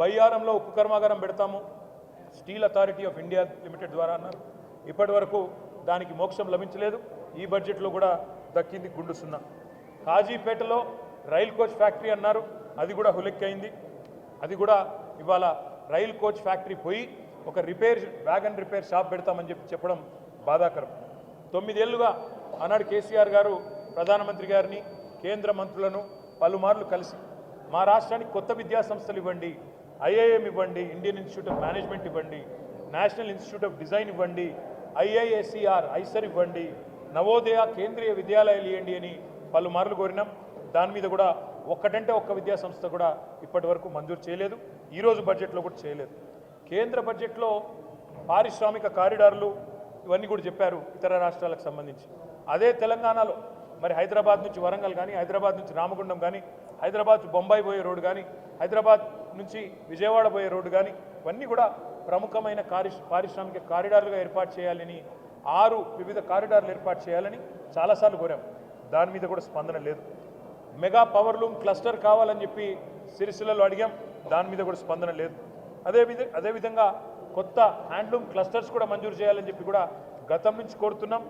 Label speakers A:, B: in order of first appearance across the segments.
A: బయ్యారంలో ఉక్కు కర్మాగారం పెడతాము. Steel authority of India limited ద్వారా అన్నారు. ఇప్పటి వరకు దానికి మోక్షం లభించలేదు. ఈ బడ్జెట్లో కూడా దక్కింది గుండు సున్నా. కాజీపేటలో రైల్ కోచ్ ఫ్యాక్టరీ అన్నారు. అది కూడా హులెక్కైంది అది కూడా ఇవాళ రైల్ కోచ్ ఫ్యాక్టరీ పోయి ఒక రిపేర్ వ్యాగన్ రిపేర్ షాప్ పెడతామని చెప్పి చెప్పడం బాధాకరం. తొమ్మిదేళ్ళుగా ఆనాడు కేసీఆర్ గారు ప్రధానమంత్రి గారిని కేంద్ర మంత్రులను పలుమార్లు కలిసి మా రాష్ట్రానికి కొత్త విద్యా సంస్థలు ఇవ్వండి ఐఐఎం ఇవ్వండి ఇండియన్ ఇన్స్టిట్యూట్ ఆఫ్ మేనేజ్మెంట్ ఇవ్వండి నేషనల్ ఇన్స్టిట్యూట్ ఆఫ్ డిజైన్ ఇవ్వండి ఐఐఎస్ఈఆర్ ఐసర్ ఇవ్వండి నవోదయ కేంద్రీయ విద్యాలయాలు ఇవ్వండి అని పలుమార్లు కోరినాం. దాని మీద కూడా ఒక్కటంటే ఒక్క విద్యా సంస్థ కూడా ఇప్పటి వరకు మంజూరు చేయలేదు. ఈరోజు బడ్జెట్లో కూడా చేయలేదు. కేంద్ర బడ్జెట్లో పారిశ్రామిక కారిడార్లు ఇవన్నీ కూడా చెప్పారు ఇతర రాష్ట్రాలకు సంబంధించి. అదే తెలంగాణలో మరి హైదరాబాద్ నుంచి వరంగల్ కానీ హైదరాబాద్ నుంచి రామగుండం కానీ హైదరాబాద్ బొంబాయి పోయే రోడ్డు కానీ హైదరాబాద్ నుంచి విజయవాడ పోయే రోడ్డు కానీ ఇవన్నీ కూడా ప్రముఖమైన కారి పారిశ్రామిక కారిడార్లుగా ఏర్పాటు చేయాలని ఆరు వివిధ కారిడార్లు ఏర్పాటు చేయాలని చాలాసార్లు కోరాం. దాని మీద కూడా స్పందన లేదు. మెగా పవర్ లూమ్ క్లస్టర్ కావాలని చెప్పి సిరిసిల్లలో అడిగాం. దాని మీద కూడా స్పందన లేదు. అదే విధ అదేవిధంగా కొత్త హ్యాండ్లూమ్ క్లస్టర్స్ కూడా మంజూరు చేయాలని చెప్పి కూడా గతం నుంచి కోరుతున్నాం.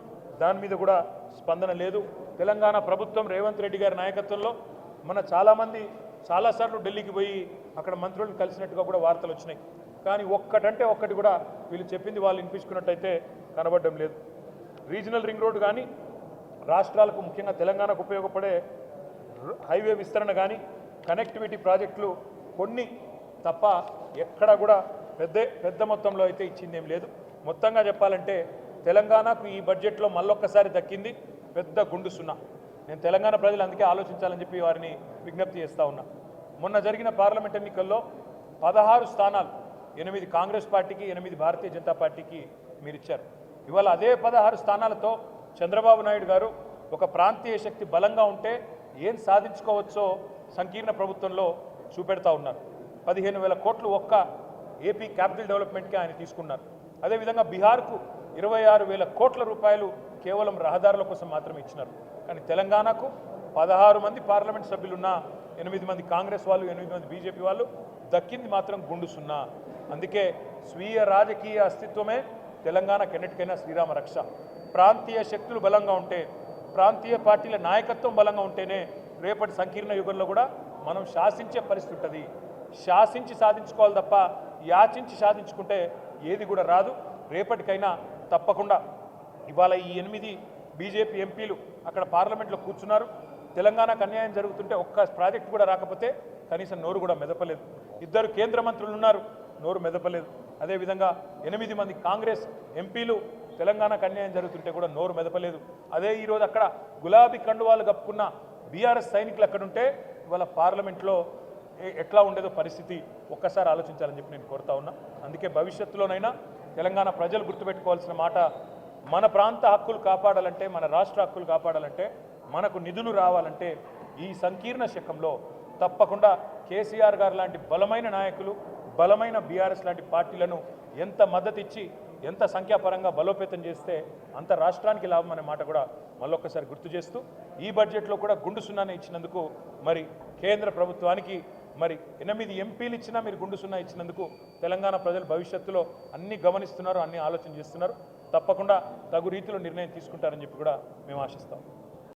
A: దాని మీద కూడా స్పందన లేదు. తెలంగాణ ప్రభుత్వం రేవంత్ రెడ్డి గారి నాయకత్వంలో మన చాలామంది చాలాసార్లు ఢిల్లీకి పోయి అక్కడ మంత్రులను కలిసినట్టుగా కూడా వార్తలు వచ్చినాయి. కానీ ఒక్కటంటే ఒక్కటి కూడా వీళ్ళు చెప్పింది వాళ్ళు వినిపించుకున్నట్టయితే కనబడడం లేదు. రీజనల్ రింగ్ రోడ్డు కానీ రాష్ట్రాలకు ముఖ్యంగా తెలంగాణకు ఉపయోగపడే హైవే విస్తరణ కానీ కనెక్టివిటీ ప్రాజెక్టులు కొన్ని తప్ప ఎక్కడా కూడా పెద్ద పెద్ద మొత్తంలో అయితే ఇచ్చింది ఏం లేదు. మొత్తంగా చెప్పాలంటే తెలంగాణకు ఈ బడ్జెట్లో మళ్ళొక్కసారి దక్కింది పెద్ద గుండు సున్నా. నేను తెలంగాణ ప్రజలు అందుకే ఆలోచించాలని చెప్పి వారిని విజ్ఞప్తి చేస్తూ ఉన్నా. మొన్న జరిగిన పార్లమెంట్ ఎన్నికల్లో పదహారు స్థానాలు ఎనిమిది కాంగ్రెస్ పార్టీకి ఎనిమిది భారతీయ జనతా పార్టీకి మీరు ఇచ్చారు. ఇవాళ అదే పదహారు స్థానాలతో చంద్రబాబు నాయుడు గారు ఒక ప్రాంతీయ శక్తి బలంగా ఉంటే ఏం సాధించుకోవచ్చో సంకీర్ణ ప్రభుత్వంలో చూపెడతా ఉన్నారు. పదిహేను వేల కోట్లు ఒక్క ఏపీ క్యాపిటల్ డెవలప్మెంట్కి ఆయన తీసుకున్నారు. అదేవిధంగా బీహార్కు ఇరవై ఆరు వేల కోట్ల రూపాయలు కేవలం రహదారుల కోసం మాత్రమే ఇచ్చినారు. కానీ తెలంగాణకు పదహారు మంది పార్లమెంట్ సభ్యులున్న ఎనిమిది మంది కాంగ్రెస్ వాళ్ళు ఎనిమిది మంది బీజేపీ వాళ్ళు దక్కింది మాత్రం గుండు సున్నా. అందుకే స్వీయ రాజకీయ అస్తిత్వమే తెలంగాణ కెన్నటికైనా శ్రీరామ రక్ష. ప్రాంతీయ శక్తులు బలంగా ఉంటే ప్రాంతీయ పార్టీల నాయకత్వం బలంగా ఉంటేనే రేపటి సంకీర్ణ యుగంలో కూడా మనం శాసించే పరిస్థితి ఉంటుంది. శాసించి సాధించుకోవాలి తప్ప యాచించి సాధించుకుంటే ఏది కూడా రాదు. రేపటికైనా తప్పకుండా ఇవాళ ఈ ఎనిమిది బీజేపీ ఎంపీలు అక్కడ పార్లమెంట్లో కూర్చున్నారు. తెలంగాణకు అన్యాయం జరుగుతుంటే ఒక్క ప్రాజెక్ట్ కూడా రాకపోతే కనీసం నోరు కూడా మెదపలేదు. ఇద్దరు కేంద్ర మంత్రులు ఉన్నారు నోరు మెదపలేదు. అదేవిధంగా ఎనిమిది మంది కాంగ్రెస్ ఎంపీలు తెలంగాణకు అన్యాయం జరుగుతుంటే కూడా నోరు మెదపలేదు. అదే ఈరోజు అక్కడ గులాబీ కండువాలు కప్పుకున్న బీఆర్ఎస్ సైనికులు అక్కడుంటే ఇవాళ పార్లమెంట్లో ఏ- ఎట్లా ఉండేదో పరిస్థితి ఒక్కసారి ఆలోచించాలని చెప్పి నేను కోరుతా ఉన్నా. అందుకే భవిష్యత్తులోనైనా తెలంగాణ ప్రజలు గుర్తుపెట్టుకోవాల్సిన మాట మన ప్రాంత హక్కులు కాపాడాలంటే మన రాష్ట్ర హక్కులు కాపాడాలంటే మనకు నిధులు రావాలంటే ఈ సంకీర్ణ శకంలో తప్పకుండా కేసీఆర్ గారు లాంటి బలమైన నాయకులు బలమైన బీఆర్ఎస్ లాంటి పార్టీలను ఎంత మద్దతు ఇచ్చి ఎంత సంఖ్యాపరంగా బలోపేతం చేస్తే అంత రాష్ట్రానికి లాభం అనే మాట కూడా మళ్ళొక్కసారి గుర్తు చేస్తూ ఈ బడ్జెట్లో కూడా గుండు సున్నానే ఇచ్చినందుకు మరి కేంద్ర ప్రభుత్వానికి మరి ఎనిమిది ఎంపీలు ఇచ్చినా మీరు గుండు సున్నా ఇచ్చినందుకు తెలంగాణ ప్రజలు భవిష్యత్తులో అన్ని గమనిస్తున్నారు అన్ని ఆలోచన చేస్తున్నారు. తప్పకుండా తగు రీతిలో నిర్ణయం తీసుకుంటారని చెప్పి కూడా మేము ఆశిస్తాం.